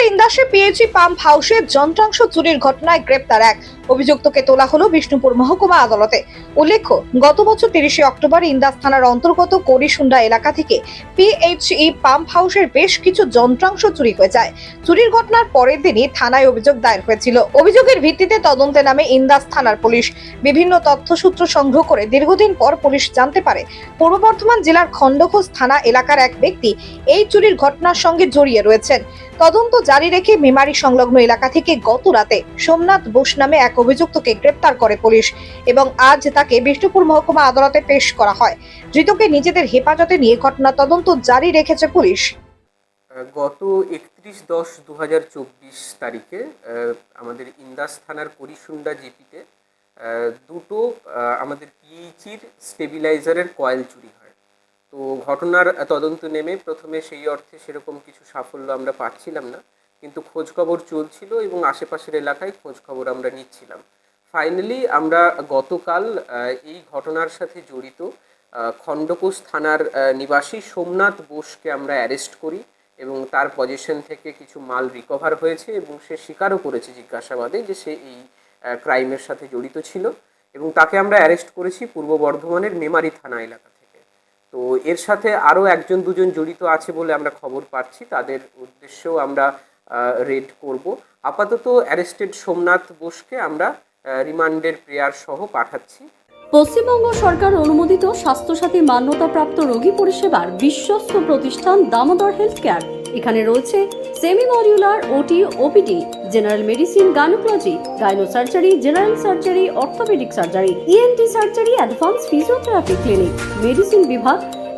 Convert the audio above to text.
ঘটনার ইন্দাসে PHE pump হাউসে যন্ত্রাংশ চুরির ঘটনায় গ্রেপ্তার এক। অভিযুক্তকে তোলা হলো বিষ্ণুপুর মহকুমা আদালতে। উল্লেখ্য, গত বছর তিরিশে অক্টোবর ইন্দাস থানার অন্তর্গত করিসুন্ডা এলাকা থেকে পিএইচই পাম্প হাউসের বেশ কিছু যন্ত্রাংশ চুরি হয়ে যায়। চুরির ঘটনার পরের দিনই থানায় অভিযোগ দায়ের হয়েছিল। অভিযোগের ভিত্তিতে তদন্তে নামে ইন্দাস থানার পুলিশ। বিভিন্ন তথ্যসূত্র সংগ্রহ করে দীর্ঘদিন পর পুলিশ জানতে পারে, পূর্ব বর্ধমান জেলার খণ্ডঘোষ থানা এলাকার এক ব্যক্তি এই চুরির ঘটনার সঙ্গে জড়িয়ে রয়েছেন। তদন্ত জারি রেখে মেমারি সংলগ্ন এলাকা থেকে গত রাতে সোমনাথ বোস নামে এক অভিযুক্তকে গ্রেপ্তার করে পুলিশ এবং আজ তাকে বিষ্ণুপুর মহকুমা আদালতে পেশ করা হয়। ধৃতকে নিজেদের হেফাজতে নিয়ে ঘটনা তদন্ত জারি রেখেছে পুলিশ। গত একত্রিশ দশ দু তারিখে আমাদের ইন্দাস থানার করিসুন্ডা জিপিতে দুটো আমাদের পিএইচির স্টেবিলাইজারের কয়েল চুরি হয়। তো ঘটনার তদন্ত নেমে প্রথমে সেই অর্থে সেরকম কিছু সাফল্য আমরা পাচ্ছিলাম না। কিন্তু খোঁজখবর চলছিল এবং আশেপাশের এলাকায় খোঁজখবর আমরা নিচ্ছিলাম। ফাইনালি আমরা গতকাল এই ঘটনার সাথে জড়িত খণ্ডকোষ থানার নিবাসী সোমনাথ বোসকে আমরা অ্যারেস্ট করি এবং তার পজিশন থেকে কিছু মাল রিকভার হয়েছে এবং সে স্বীকারও করেছে জিজ্ঞাসাবাদে যে সে এই ক্রাইমের সাথে জড়িত ছিল এবং তাকে আমরা অ্যারেস্ট করেছি পূর্ব বর্ধমানের মেমারি থানা এলাকা থেকে। তো এর সাথে আরও একজন দুজন জড়িত আছে বলে আমরা খবর পাচ্ছি। তাদের উদ্দেশ্যেও আমরা রেড করব। আপাতত অ্যারেস্টেড সোমনাথ বোসকে আমরা রিমান্ডের প্রেয়ার সহ পাঠাচ্ছি। পশ্চিমবঙ্গ সরকার অনুমোদিত স্বাস্থ্যসাথী মান্যতাপ্রাপ্ত রোগী পরিষেবার বিশ্বস্ত প্রতিষ্ঠান দামোদর হেলথ কেয়ার এখানে রয়েছে semi modular OT OPD general medicine gynaecology gynae surgery general surgery orthopaedic surgery ENT surgery advance physiotherapy clinic medicine বিভাগ